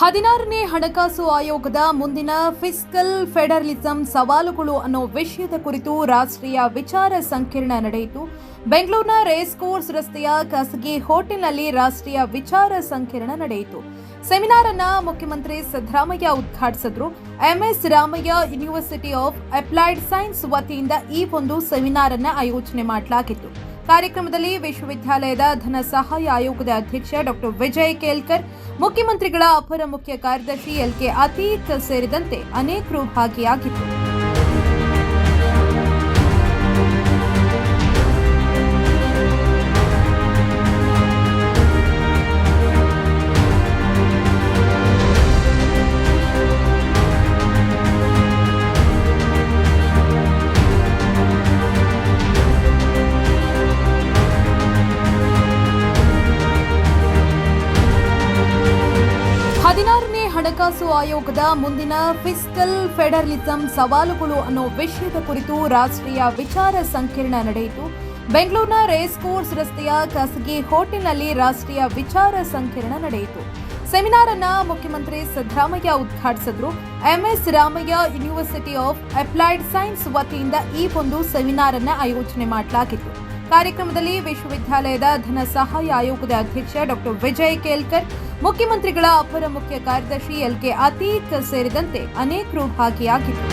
ಹದಿನಾರನೇ ಹಣಕಾಸು ಆಯೋಗದ ಮುಂದಿನ ಫಿಸ್ಕಲ್ ಫೆಡರಲಿಸಂ ಸವಾಲುಗಳು ಅನ್ನೋ ವಿಷಯದ ಕುರಿತು ರಾಷ್ಟ್ರೀಯ ವಿಚಾರ ಸಂಕಿರಣ ನಡೆಯಿತು. ಬೆಂಗಳೂರಿನ ರೇಸ್ ಕೋರ್ಸ್ ರಸ್ತೆಯ ಖಾಸಗಿ ಹೋಟೆಲ್ನಲ್ಲಿ ರಾಷ್ಟ್ರೀಯ ವಿಚಾರ ಸಂಕಿರಣ ನಡೆಯಿತು. ಸೆಮಿನಾರ್ ಅನ್ನ ಮುಖ್ಯಮಂತ್ರಿ Siddaramaiah ಉದ್ಘಾಟಿಸಿದ್ರು. MS Ramaiah university of applied science ವತಿಯಿಂದ ಈ ಒಂದು ಸೆಮಿನಾರ್ ಅನ್ನ ಆಯೋಜನೆ ಮಾಡಲಾಗಿತ್ತು. ಕಾರ್ಯಕ್ರಮದಲ್ಲಿ ವಿಶ್ವವಿದ್ಯಾಲಯದ ಧನ ಸಹಾಯ ಆಯೋಗದ ಅಧ್ಯಕ್ಷ ಡಾಕ್ಟರ್ ವಿಜಯ್ ಕೇಲ್ಕರ್, ಮುಖ್ಯಮಂತ್ರಿಗಳ ಅಪರ ಮುಖ್ಯ ಕಾರ್ಯದರ್ಶಿ ಎಲ್ಕೆ ಅತೀತ್ ಸೇರಿದಂತೆ ಅನೇಕರು ಭಾಗಿಯಾಗಿದ್ದರು. ಹದಿನಾರನೇ ಹಣಕಾಸು ಆಯೋಗದ ಮುಂದಿನ ಫಿಸ್ಕಲ್ ಫೆಡರಲಿಸಂ ಸವಾಲುಗಳು ಅನ್ನೋ ವಿಷಯದ ಕುರಿತು ರಾಷ್ಟ್ರೀಯ ವಿಚಾರ ಸಂಕಿರಣ ನಡೆಯಿತು. ಬೆಂಗಳೂರಿನ ರೇಸ್ ಕೋರ್ಸ್ ರಸ್ತೆಯ ಖಾಸಗಿ ಹೋಟೆಲ್ನಲ್ಲಿ ರಾಷ್ಟ್ರೀಯ ವಿಚಾರ ಸಂಕಿರಣ ನಡೆಯಿತು. ಸೆಮಿನಾರ್ ಅನ್ನ ಮುಖ್ಯಮಂತ್ರಿ Siddaramaiah ಉದ್ಘಾಟಿಸಿದ್ರು. MS Ramaiah university of applied science ವತಿಯಿಂದ ಈ ಒಂದು ಸೆಮಿನಾರ್ ಅನ್ನ ಆಯೋಜನೆ ಮಾಡಲಾಗಿತ್ತು. ಕಾರ್ಯಕ್ರಮದಲ್ಲಿ ವಿಶ್ವವಿದ್ಯಾಲಯದ ಧನ ಸಹಾಯ ಆಯೋಗದ ಅಧ್ಯಕ್ಷ ಡಾಕ್ಟರ್ ವಿಜಯ್ ಕೇಲ್ಕರ್, ಮುಖ್ಯಮಂತ್ರಿಗಳ ಅಪರ ಮುಖ್ಯ ಕಾರ್ಯದರ್ಶಿ ಎಲ್ ಕೆ ಅತೀಕ್ ಸೇರಿದಂತೆ ಅನೇಕರು ಭಾಗಿಯಾಗಿದ್ದರು.